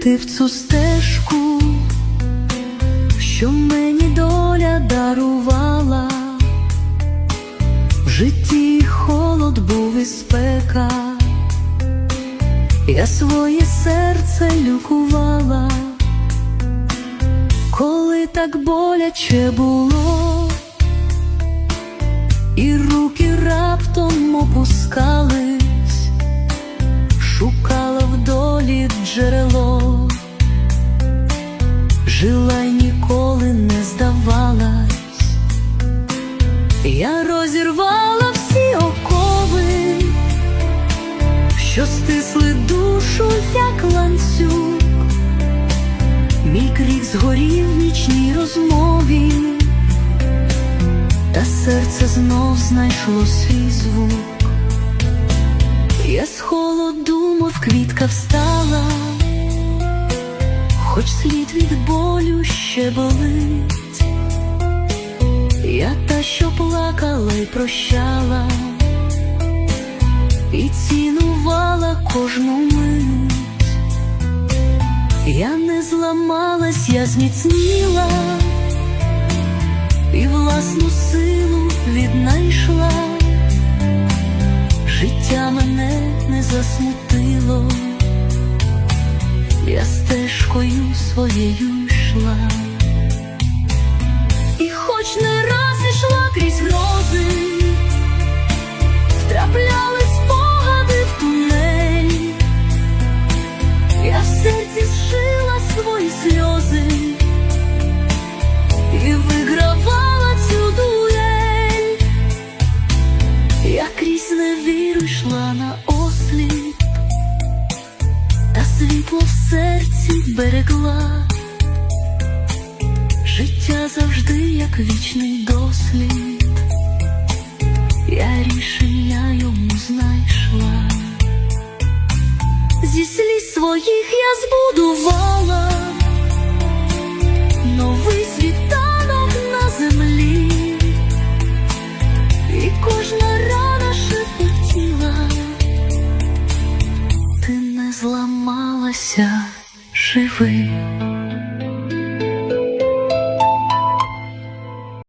йти в цю стежку, що мені доля дарувала, в житті холод був і спека, я своє серце лікувала, коли так боляче було, і руки раптом опускались джерело, жила й ніколи не здавалась, я розірвала всі окови, що стисли душу, як ланцюг, мій крик згорів в нічній розмові, та серце знов знайшло свій звук. Квітка встала, хоч слід від болю ще болить, я та, що плакала й прощала, і цінувала кожну мить, я не зламалась, я зміцніла, і власну силу віднайшла. Життя засмутило, я стежкою своєю йшла, серці берегла, життя завжди, як вічний дослід, я рішення йому знайшла, зі сліз своїх я збудувала новий світанок на землі. І кожна рана шепотіла, ти не зламалася, живи.